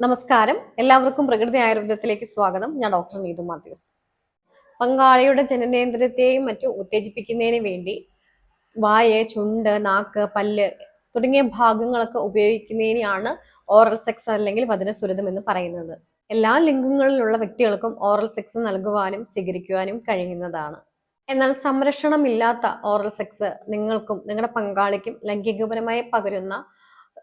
നമസ്കാരം. എല്ലാവർക്കും പ്രകൃതി ആയുർവേദത്തിലേക്ക് സ്വാഗതം. ഞാൻ ഡോക്ടർ നീതു മാത്യൂസ്. പങ്കാളിയുടെ ജനനേന്ദ്രത്തെയും മറ്റും ഉത്തേജിപ്പിക്കുന്നതിന് വേണ്ടി വായ ചുണ്ട് നാക്ക് പല്ല് തുടങ്ങിയ ഭാഗങ്ങളൊക്കെ ഉപയോഗിക്കുന്നതിനെയാണ് ഓറൽ സെക്സ് അല്ലെങ്കിൽ വചനസുരതം എന്ന് പറയുന്നത്. എല്ലാ ലിംഗങ്ങളിലുള്ള വ്യക്തികൾക്കും ഓറൽ സെക്സ് നൽകുവാനും സ്വീകരിക്കുവാനും കഴിയുന്നതാണ്. എന്നാൽ സംരക്ഷണമില്ലാത്ത ഓറൽ സെക്സ് നിങ്ങൾക്കും നിങ്ങളുടെ പങ്കാളിക്കും ലൈംഗികപരമായി പകരുന്ന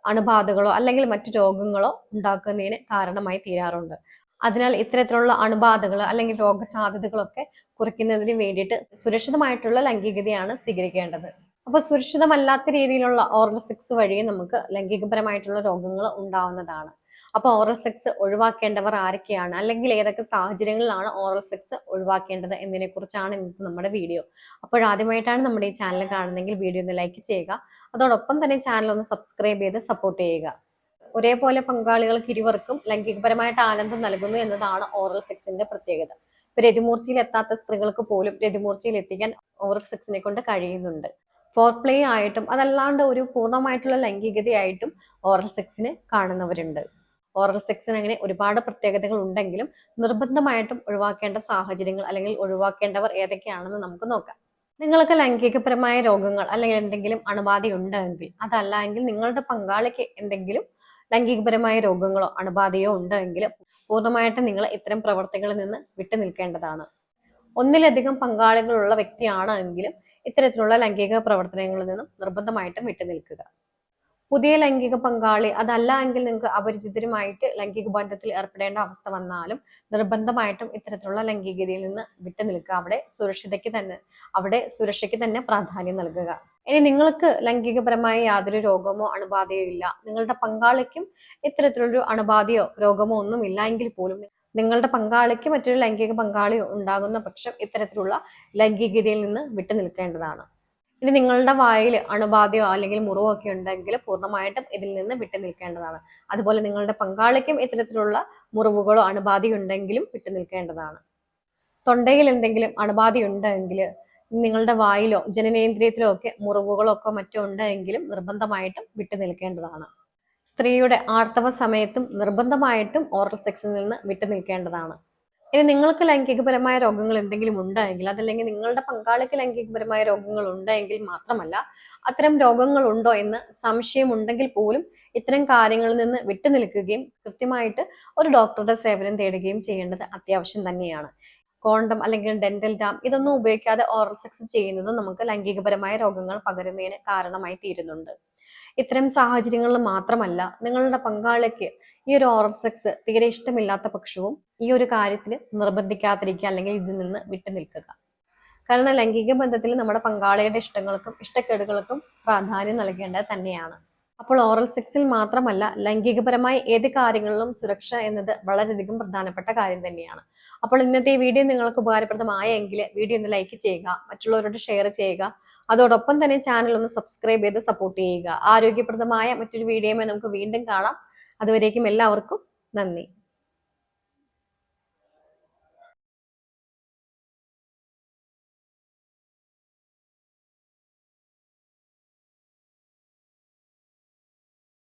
അണുബാധകളോ അല്ലെങ്കിൽ മറ്റു രോഗങ്ങളോ ഉണ്ടാക്കുന്നതിന് കാരണമായി തീരാറുണ്ട്. അതിനാൽ ഇത്തരത്തിലുള്ള അണുബാധകൾ അല്ലെങ്കിൽ രോഗസാധ്യതകളൊക്കെ കുറയ്ക്കുന്നതിന് വേണ്ടിയിട്ട് സുരക്ഷിതമായിട്ടുള്ള ലൈംഗികതയാണ് സ്വീകരിക്കേണ്ടത്. അപ്പൊ സുരക്ഷിതമല്ലാത്ത രീതിയിലുള്ള ഓറൽ സെക്സ് വഴി നമുക്ക് ലൈംഗികപരമായിട്ടുള്ള രോഗങ്ങൾ ഉണ്ടാവുന്നതാണ്. അപ്പൊ ഓറൽ സെക്സ് ഒഴിവാക്കേണ്ടവർ ആരൊക്കെയാണ്? അല്ലെങ്കിൽ ഏതൊക്കെ സാഹചര്യങ്ങളിലാണ് ഓറൽ സെക്സ് ഒഴിവാക്കേണ്ടത് എന്നതിനെ കുറിച്ചാണ് ഇന്നത്തെ നമ്മുടെ വീഡിയോ അപ്പോഴാദ്യമായിട്ടാണ് നമ്മുടെ ഈ ചാനൽ കാണുന്നതെങ്കിൽ വീഡിയോ ഒന്ന് ലൈക്ക് ചെയ്യുക. അതോടൊപ്പം തന്നെ ചാനൽ ഒന്ന് സബ്സ്ക്രൈബ് ചെയ്ത് സപ്പോർട്ട് ചെയ്യുക. ഒരേപോലെ പങ്കാളികൾക്ക് ഇരുവർക്കും ലൈംഗികപരമായിട്ട് ആനന്ദം നൽകുന്നു എന്നതാണ് ഓറൽ സെക്സിന്റെ പ്രത്യേകത. ഇപ്പൊ രതിമൂർച്ചയിൽ എത്താത്ത സ്ത്രീകൾക്ക് പോലും രതിമൂർച്ചയിൽ എത്തിക്കാൻ ഓറൽ സെക്സിനെ കൊണ്ട് കഴിയുന്നുണ്ട്. ഫോർ പ്ലേ ആയിട്ടും അതല്ലാണ്ട് ഒരു പൂർണമായിട്ടുള്ള ലൈംഗികതയായിട്ടും ഓറൽ സെക്സിന് കാണുന്നവരുണ്ട്. ഓറൽ സെക്സിന് അങ്ങനെ ഒരുപാട് പ്രത്യേകതകൾ ഉണ്ടെങ്കിലും നിർബന്ധമായിട്ടും ഒഴിവാക്കേണ്ട സാഹചര്യങ്ങൾ അല്ലെങ്കിൽ ഒഴിവാക്കേണ്ടവർ ഏതൊക്കെയാണെന്ന് നമുക്ക് നോക്കാം. നിങ്ങൾക്ക് ലൈംഗികപരമായ രോഗങ്ങൾ അല്ലെങ്കിൽ എന്തെങ്കിലും അണുബാധ ഉണ്ടെങ്കിൽ അതല്ല എങ്കിൽ നിങ്ങളുടെ പങ്കാളിക്ക് എന്തെങ്കിലും ലൈംഗികപരമായ രോഗങ്ങളോ അണുബാധയോ ഉണ്ടെങ്കിൽ പൂർണമായിട്ടും നിങ്ങൾ ഇത്തരം പ്രവർത്തികളിൽ നിന്ന് വിട്ടു നിൽക്കേണ്ടതാണ്. ഒന്നിലധികം പങ്കാളികളുള്ള വ്യക്തിയാണ് എങ്കിലും ഇത്തരത്തിലുള്ള ലൈംഗിക പ്രവർത്തനങ്ങളിൽ നിന്നും നിർബന്ധമായിട്ടും വിട്ടു നിൽക്കുക. പുതിയ ലൈംഗിക പങ്കാളി അതല്ല എങ്കിൽ നിങ്ങൾക്ക് അപരിചിതരുമായിട്ട് ലൈംഗിക ബന്ധത്തിൽ ഏർപ്പെടേണ്ട അവസ്ഥ വന്നാലും നിർബന്ധമായിട്ടും ഇത്തരത്തിലുള്ള ലൈംഗികതയിൽ നിന്ന് വിട്ടു നിൽക്കുക. അവിടെ സുരക്ഷിതയ്ക്ക് തന്നെ അവിടെ സുരക്ഷയ്ക്ക് തന്നെ പ്രാധാന്യം നൽകുക. ഇനി നിങ്ങൾക്ക് ലൈംഗികപരമായ യാതൊരു രോഗമോ അണുബാധയോ ഇല്ല. നിങ്ങളുടെ പങ്കാളിക്കും ഇത്തരത്തിലൊരു അണുബാധയോ രോഗമോ ഒന്നും ഇല്ല എങ്കിൽ പോലും നിങ്ങളുടെ പങ്കാളിക്ക് മറ്റൊരു ലൈംഗിക പങ്കാളിയോ ഉണ്ടാകുന്ന പക്ഷം ഇത്തരത്തിലുള്ള ലൈംഗികതയിൽ നിന്ന് വിട്ടു നിൽക്കേണ്ടതാണ്. ഇനി നിങ്ങളുടെ വായിൽ അണുബാധയോ അല്ലെങ്കിൽ മുറിവോ ഒക്കെ ഉണ്ടെങ്കിൽ പൂർണമായിട്ടും ഇതിൽ നിന്ന് വിട്ടു നിൽക്കേണ്ടതാണ് അതുപോലെ നിങ്ങളുടെ പങ്കാളിക്കും ഇത്തരത്തിലുള്ള മുറിവുകളോ അണുബാധയോ ഉണ്ടെങ്കിലും വിട്ടു നിൽക്കേണ്ടതാണ് തൊണ്ടയിൽ എന്തെങ്കിലും അണുബാധ ഉണ്ടെങ്കിൽ നിങ്ങളുടെ വായിലോ ജനനേന്ദ്രിയത്തിലോ ഒക്കെ മുറിവുകളോ ഒക്കെ മറ്റോ ഉണ്ടെങ്കിലും നിർബന്ധമായിട്ടും വിട്ടു നിൽക്കേണ്ടതാണ് സ്ത്രീയുടെ ആർത്തവ സമയത്തും നിർബന്ധമായിട്ടും ഓറൽ സെക്സിൽ നിന്ന് വിട്ടു നിൽക്കേണ്ടതാണ് ഇനി നിങ്ങൾക്ക് ലൈംഗികപരമായ രോഗങ്ങൾ എന്തെങ്കിലും ഉണ്ടെങ്കിൽ അതല്ലെങ്കിൽ നിങ്ങളുടെ പങ്കാളിക്ക് ലൈംഗികപരമായ രോഗങ്ങൾ ഉണ്ടെങ്കിൽ മാത്രമല്ല അത്തരം രോഗങ്ങൾ ഉണ്ടോ എന്ന് സംശയമുണ്ടെങ്കിൽ പോലും ഇത്തരം കാര്യങ്ങളിൽ നിന്ന് വിട്ടുനിൽക്കുകയും കൃത്യമായിട്ട് ഒരു ഡോക്ടറുടെ സേവനം തേടുകയും ചെയ്യേണ്ടത് അത്യാവശ്യം തന്നെയാണ്. കോണ്ടം അല്ലെങ്കിൽ ഡെന്റൽ ഡാം ഇതൊന്നും ഉപയോഗിക്കാതെ ഓറൽ സെക്സ് ചെയ്യുന്നത് നമുക്ക് ലൈംഗികപരമായ രോഗങ്ങൾ പകരുന്നതിന് കാരണമായി തീരുന്നുണ്ട്. ഇത്തരം സാഹചര്യങ്ങളിൽ മാത്രമല്ല നിങ്ങളുടെ പങ്കാളിക്ക് ഈ ഒരു ഓറൽ സെക്സ് തീരെ ഇഷ്ടമില്ലാത്ത പക്ഷവും ഈ ഒരു കാര്യത്തിൽ നിർബന്ധിക്കാതിരിക്കുക അല്ലെങ്കിൽ ഇതിൽ നിന്ന് വിട്ടു നിൽക്കുക. കാരണം ലൈംഗിക ബന്ധത്തിൽ നമ്മുടെ പങ്കാളിയുടെ ഇഷ്ടങ്ങൾക്കും ഇഷ്ടക്കേടുകൾക്കും പ്രാധാന്യം നൽകേണ്ടത് തന്നെയാണ്. അപ്പോൾ ഓറൽ സെക്സിൽ മാത്രമല്ല ലൈംഗികപരമായ ഏത് കാര്യങ്ങളിലും സുരക്ഷ എന്നത് വളരെയധികം പ്രധാനപ്പെട്ട കാര്യം തന്നെയാണ്. അപ്പോൾ ഇന്നത്തെ വീഡിയോ നിങ്ങൾക്ക് ഉപകാരപ്രദമായെങ്കിൽ വീഡിയോ ഒന്ന് ലൈക്ക് ചെയ്യുക മറ്റുള്ളവരോട് ഷെയർ ചെയ്യുക അതോടൊപ്പം തന്നെ ചാനൽ ഒന്ന് സബ്സ്ക്രൈബ് ചെയ്ത് സപ്പോർട്ട് ചെയ്യുക. ആരോഗ്യപ്രദമായ മറ്റൊരു വീഡിയോയുമായി നമുക്ക് വീണ്ടും കാണാം. അതുവരേക്കും എല്ലാവർക്കും നന്ദി.